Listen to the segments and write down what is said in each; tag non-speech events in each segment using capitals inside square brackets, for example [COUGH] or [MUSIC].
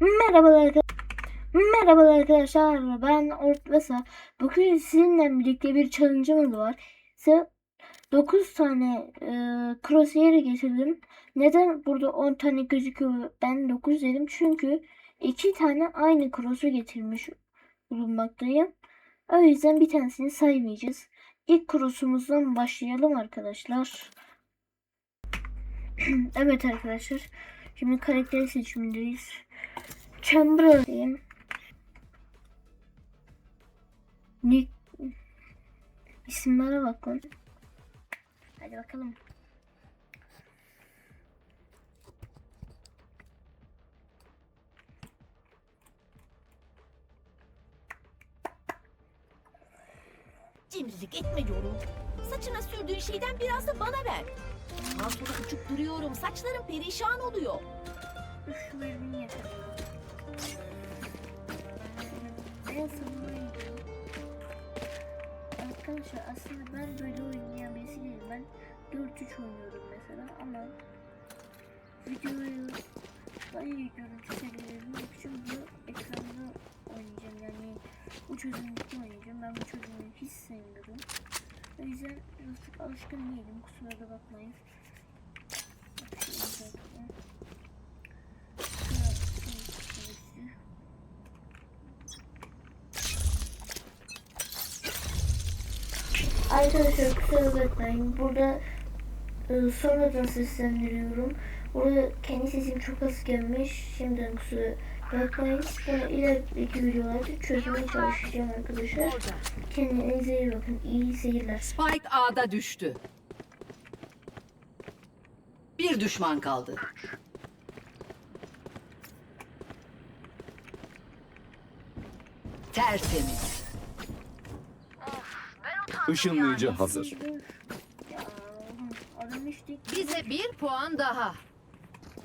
Merhabalar arkadaşlar. Merhabalar arkadaşlar. Ben Ortvesa. Bugün sizinle birlikte bir challenge'ımız var. Size 9 tane e, crosshair getirdim. Neden burada 10 tane gözüküyor? Ben 9 dedim. Çünkü 2 tane aynı cross'u getirmiş bulunmaktayım. O yüzden bir tanesini saymayacağız. İlk cross'umuzdan başlayalım arkadaşlar. [CLEARS THROAT] evet arkadaşlar. Şimdi karakter seçimindeyiz. Chamberlain. Nick. İsimlere bak lan. Hadi bakalım. Cimrilik etme yorum. Saçına sürdüğün şeyden biraz da bana ver. Ondan sonra uçup duruyorum. Saçlarım perişan oluyor. Üf, şu bölümünü yapalım. En Arkadaşlar aslında ben böyle oynayan birisi. Ben 4-3 oynuyorum mesela ama videoyu daha iyi görüntü seviyebilmek için bu ekranda oynayacağım. Yani bu çözünürlükte oynayacağım. Ben bu çözünürlüğü hiç sevmiyorum. O yüzden birazcık alışkın değilim. Kusura da bakmayın. Arkadaşlar kusura bakmayın. Burada e, sonradan seslendiriyorum. Burada kendi sesim çok az gelmiş. Şimdiden kusura bakmayın. Bunu ileriki videolarda çözmeye çalışacağım arkadaşlar. Kendinize iyi bakın. İyi seyirler. Spike A'da düştü. Bir düşman kaldı. Tertemiz. Işınlayıcı hazır. Adam işte Bize bir puan daha.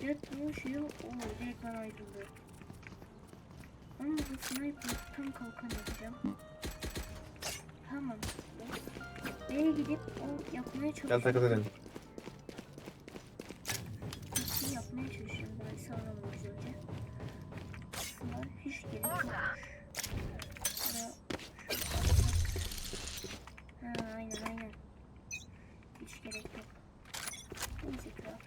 yatmış ya. Oo direkt ben ayrıldı. Ama bu sniper tam kalkan yapacağım. Tamam. B'ye gidip o yapmaya Gel çalışıyorum. takas edelim. Yapmaya çalışıyorum böyle sağlam güzelce. Aslında hiç gerek atsak. Ha aynen aynen. Hiç gerek yok. Neyse kral.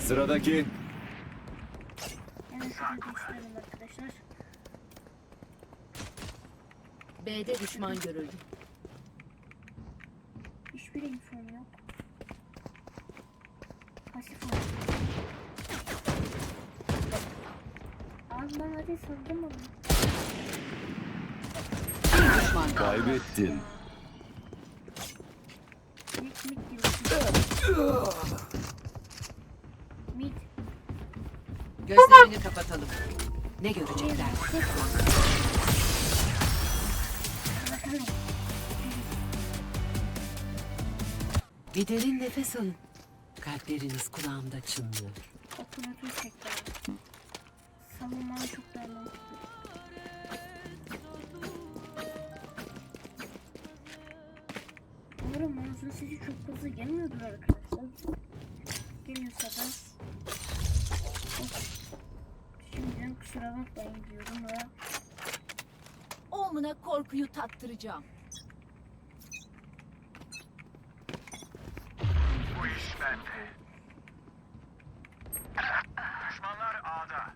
Sıradaki Hemen şurada değiştirelim arkadaşlar. B'de düşman görüldü. Hiçbir infom yok. Pasif oldu. Abi sandım onu. Bir düşman kaldı. kaybettin. Mid diyorsun. Mid. Gözlerini kapatalım. Ne görecekler? Bir derin nefes alın. Kalpleriniz kulağımda çınlıyor. Otomatör çekti Savunmanı çok mantıklı. Umarım mouse'un sesi çok fazla gelmiyordur arkadaşlar. Geliyorsa da. Şimdiden kusura bakmayın diyorum ve Oğluna korkuyu tattıracağım. Düşmanlar A'da.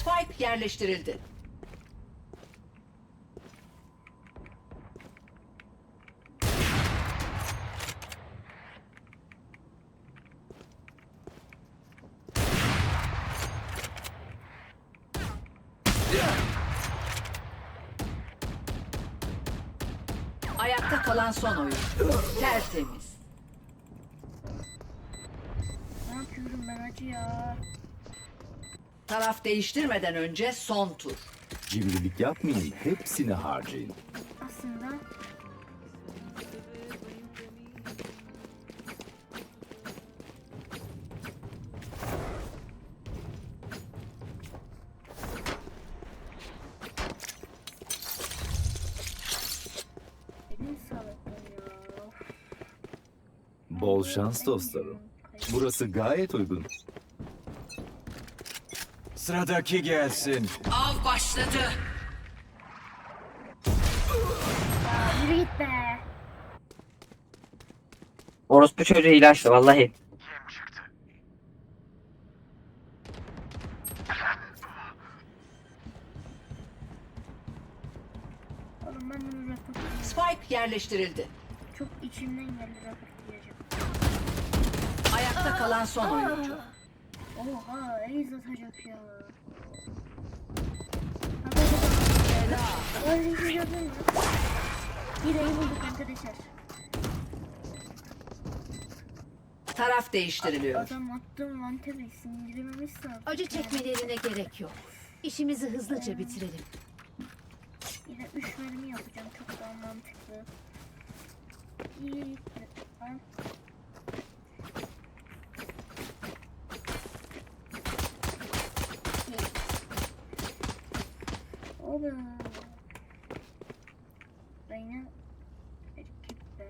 Spike yerleştirildi. Ayakta kalan son oyun. Tertemiz. ne yapıyorum ben acı ya. Taraf değiştirmeden önce son tur. Cimrilik yapmayın, hepsini harcayın. Aslında Bol şans dostlarım. Burası gayet uygun. Sıradaki gelsin. Av başladı. Yürü git be. Orospu çocuğu ilaçtı vallahi. Oğlum ben bunu rapor diyeceğim. Spike yerleştirildi. Çok içimden geldi rapor diyeceğim. Ayakta kalan son oyuncu. Oha Ace atacak ya. Gördün mü? Bir ayı bulduk arkadaşlar. Taraf değiştiriliyor. Adam attığım vantebe sindirmemiz lazım. Acı çekmelerine gerek yok. İşimizi hızlıca bitirelim. Yine 3 mermi yapacağım çok daha mantıklı. İyi. Lan. Oba. Reyna erkek be.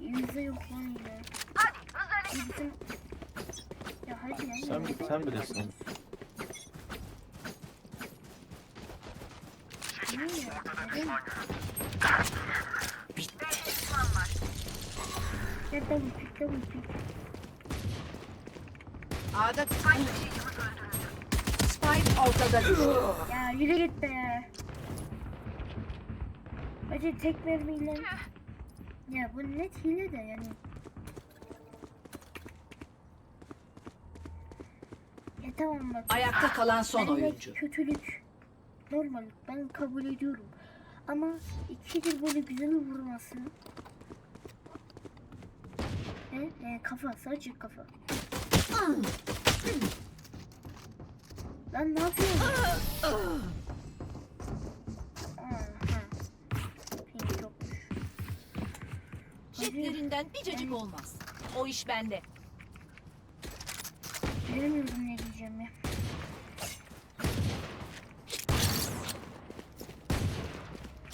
Yüzde yok lan yine. Bizim... Ya hadi lan. Sen, sen bilirsin. Niye ya? Neden? Ya double pick, double pick. A'da Spike ortada düştü. Ya yürü git be. Acı tek mermiyle. Ya bu net hile de yani. Ya tamam bak. Ayakta kalan son Bendeki oyuncu. kötülük normal ben kabul ediyorum. Ama ikidir böyle güzel vurması. E, kafa sadece kafa. Lan ne yapıyorsun? Aha. Pink yokmuş. Hadi, Jetlerinden bir cacık olmaz. O iş bende. bilemiyorum ne diyeceğim ya.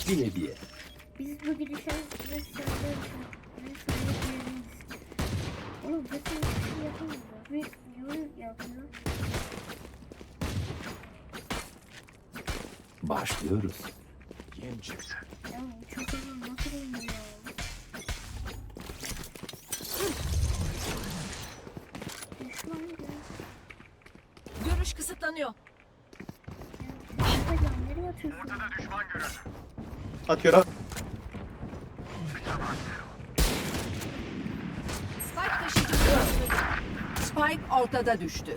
Bir hediye. Biz bu gidişen Bir yapıyor. Başlıyoruz. Çıktı? Ya bu çok uzun nasıl oynuyor ya? Düşman ya. Görüş kısıtlanıyor. Ya hocam nereye atıyorsun? Atıyorum. Spike ortada düştü.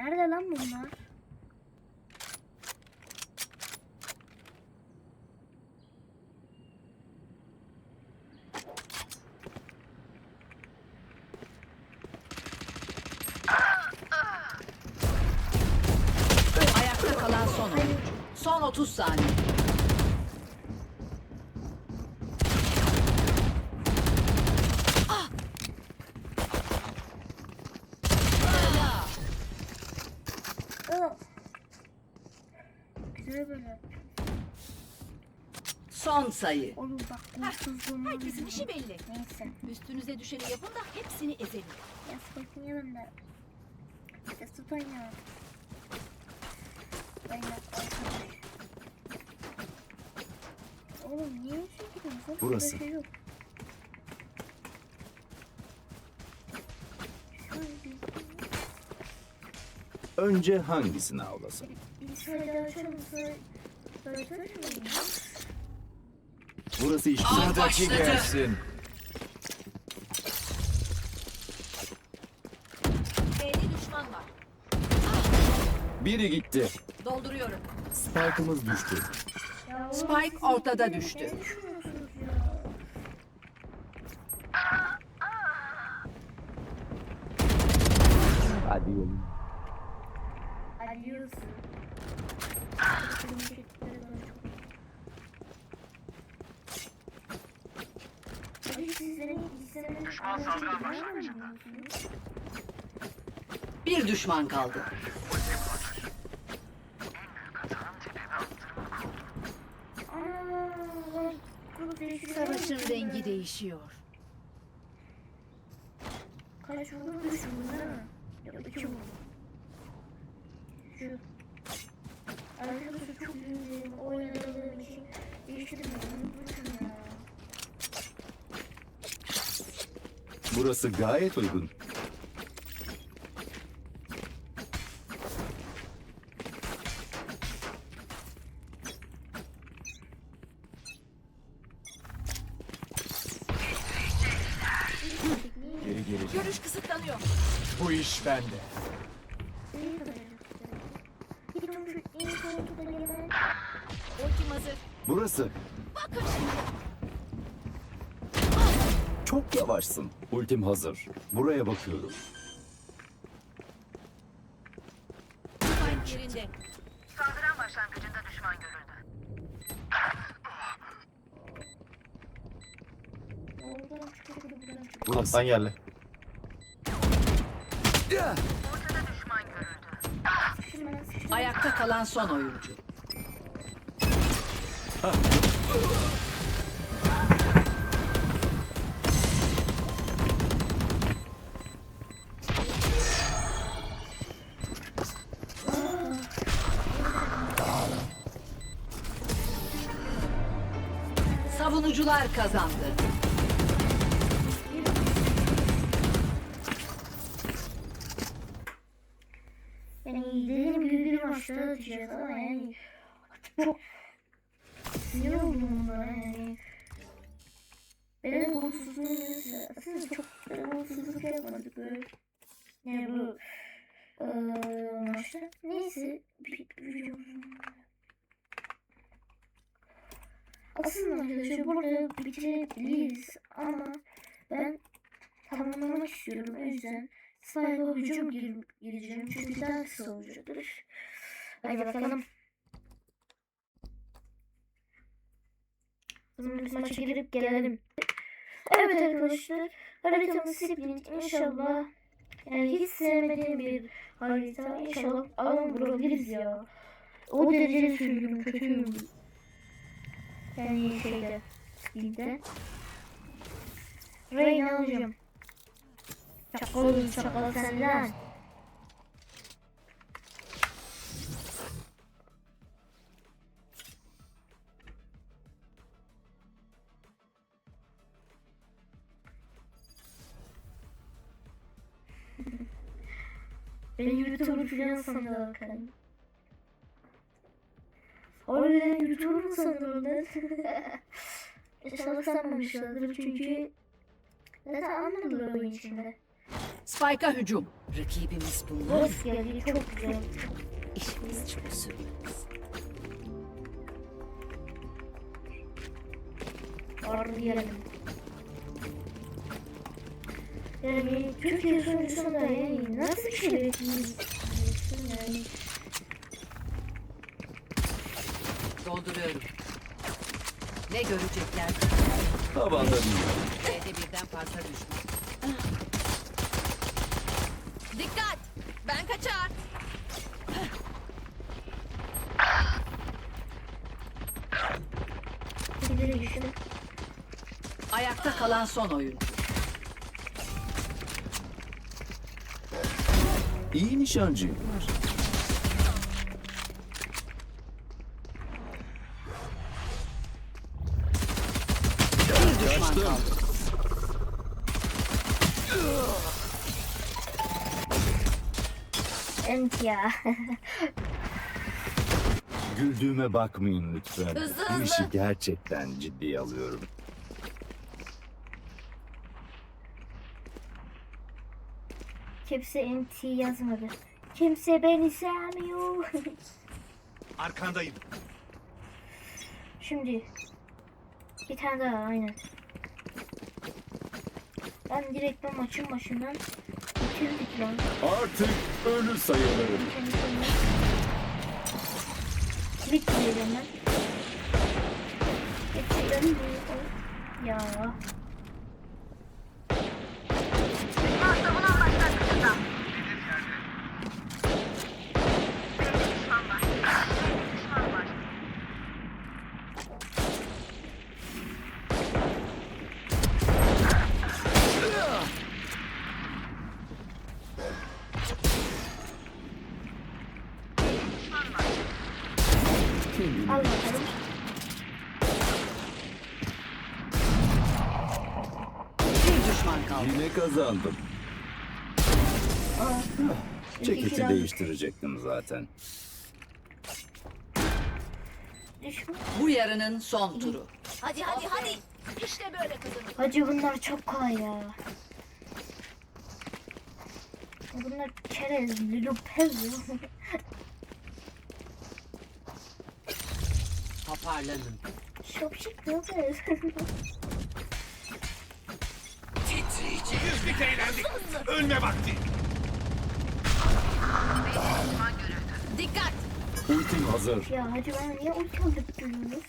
Nerede lan bunlar? Ayakta kalan son. Son 30 saniye. Aa! Güzel böyle. Son sayı. Oğlum bak gursuzluğumu Herkesin işi belli. Neyse. Üstünüze düşeni yapın da hepsini ezelim. Ya Spike'ın yanında. İşte Spike ya. Ben de arkadaş. Oğlum niye? Burada Burası. Şey yok. Önce hangisini avlasın? açarım. Sonra açarım. Burası iş. Av başladı. gelsin. B'de düşman var. Biri gitti. Dolduruyorum. Spike'ımız düştü. Spike ortada düştü. Ne [LAUGHS] düşünüyorsunuz ya? Hadi yolun. Adios. Bir düşman kaldı. Savaşın rengi değişiyor. Kaç düşün değil mi? Yok iki vurdu. Şu. Arkadaşlar çok üzüldüm. Oynadığım için. Değiştirmedim. Burası gayet uygun. Geri geleceğim. Görüş kısıtlanıyor. Bu iş bende. İyi kadar yaptı. Bir de şu en son tuta gelen. Ultim hazır. Burası. Bakın şimdi. Çok yavaşsın. Ultim hazır. Buraya bakıyorum. Yerinde. Çıkıyor, buradan çıkıyor. Burası. Alttan geldi. Şimdi ben sıçradım. Ayakta kalan son oyuncu. [LAUGHS] Savunucular kazandı. Yani dediğim gibi bir maçta atacağız ama yani çok sinir oldum bunlara yani. Benim golsuzluğum neyse aslında çok ben golsuzluk yapmadık böyle. Yani bu eee maçta. Neyse bir, bir video. Aslında arkadaşlar burada bitirebiliriz ama ben tamamlamak istiyorum o yüzden Sniper hücum gir gireceğim çünkü daha kısa olacaktır. Hadi bakalım. Biz maça girip gelelim. Evet arkadaşlar. Haritamız Sprint inşallah. Yani hiç sevmediğim bir harita. İnşallah alan vurabiliriz ya. O derece sürgünüm kötüyüm. Yani şeyde. Sprint'te. Reyna alacağım. Çakal çakal senden. Beni YouTuber falan sanıyorlar kan. Harbiden YouTuber mı sanıyorlar? İnşallah sanmamışlardır çünkü zaten anladılar oyun içinde. Spike'a hücum. Rakibimiz bunlar. Boss geldi çok güzel. İşimiz çok sürmez. Diyelim. Yani Türkiye sonucunda yani nasıl bir şey bekliyorsun yani. Dolduruyorum. Ne görecekler? Tavanda değil. B'de birden fazla düşman. Dikkat. Ben kaçar. Ayakta kalan son oyuncu. İyi nişancıyım. Ya. [LAUGHS] Güldüğüme bakmayın lütfen. Hızlı, Bu hızlı. işi gerçekten ciddiye alıyorum. Hepsi NT yazmadı. Kimse beni sevmiyor. [LAUGHS] Arkandayım. Şimdi bir tane daha aynen. Ben direkt bu maçın başından. Artık ölü sayılırım. Bitti diyelim ben. Bu. Ya. Al bakalım. Bir kazandım. Aa. Ceketi değiştirecektim zaten. Bu yarının son turu. Hadi hadi hadi. İşte böyle kızım. Hacı bunlar çok kolay ya. Bunlar çerez, lupez. Toparlanın. Şapşik lupez. [LAUGHS] Yüzlük eğlendik. Ölme vakti. Dikkat. Ultim hazır. ya hacı bana niye ulti alıp duruyorsunuz?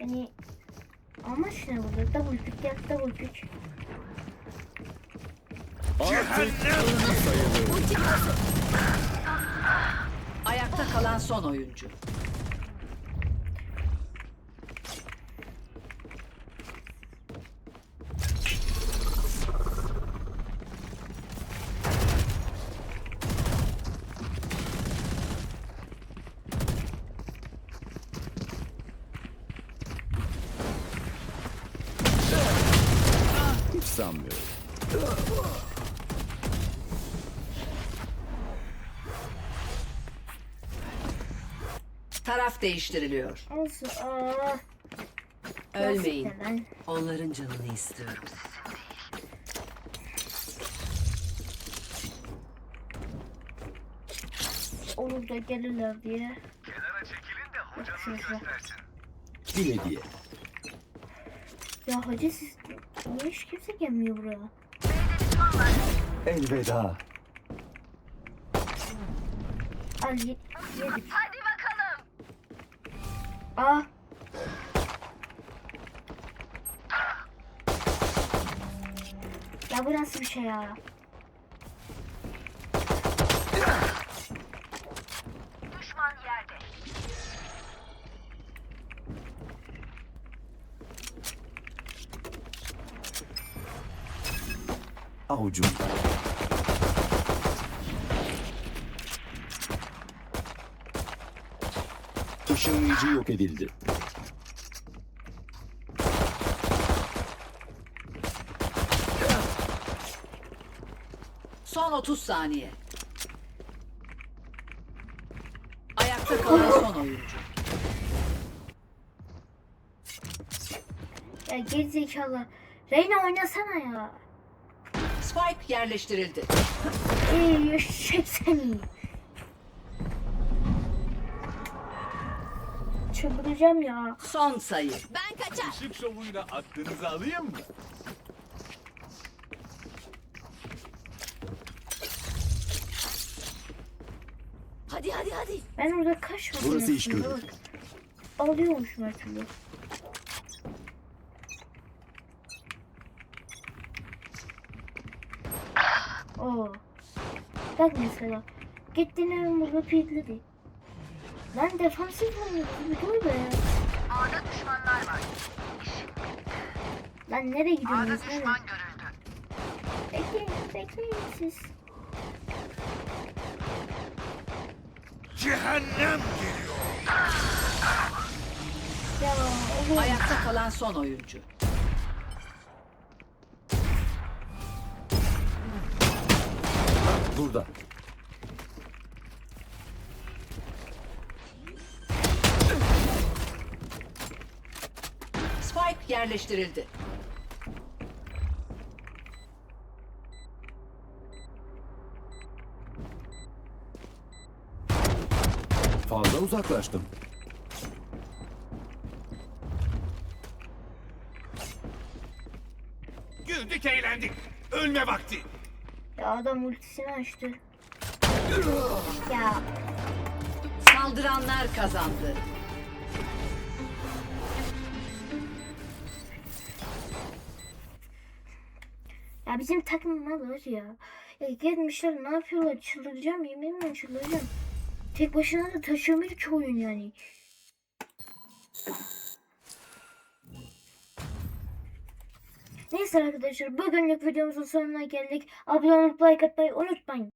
Yani amaç ne burada? Double pick yap double pick. Artık ölü sayılırım. Ayakta kalan son oyuncu. Hiç sanmıyorum. Taraf değiştiriliyor. Olsun. Aa, Ölmeyin. gerçekten Onların canını istiyorum. Olur da gelirler diye. Kenara çekilin de hocanız göstersin. Bir hediye. Ya hacı siz niye hiç kimse gelmiyor buraya? Elveda. Al ye- yedik. Aa. Ya bu nasıl bir şey ya? Avucumda. Işınlayıcı yok edildi. Son 30 saniye. Ayakta kalan son oyuncu. Ya gerizekalı. Reyna oynasana ya. Spike yerleştirildi. Ey eşek seni. Çıldıracağım ya. Son sayı. Ben kaçar. Işık şovuyla aklınızı alayım mı? Hadi hadi hadi. Ben orada kaç? Burası iş görür. Alıyormuşum her türlü. Oo. Bak mesela. Gittin evin burada pikledi. Lan defansif oynuyorsun. Bir dur be. Ağda düşmanlar var. Lan nereye gidiyorsunuz? Ağda düşman görüldü. Bekleyin, bekleyin siz. Cehennem geliyor. Ya oğlum. Ayakta kalan son oyuncu. Burada. Yerleştirildi. Fazla uzaklaştım. Güldük eğlendik. Ölme vakti. Ya adam ultisini açtı. Ya Saldıranlar kazandı. Bizim takım mallar ya. Ya gelmişler ne yapıyorlar çıldıracağım yeminle çıldıracağım. Tek başına da taşımıyor ki oyun yani. Neyse arkadaşlar bugünlük videomuzun sonuna geldik. Abone olup like atmayı unutmayın.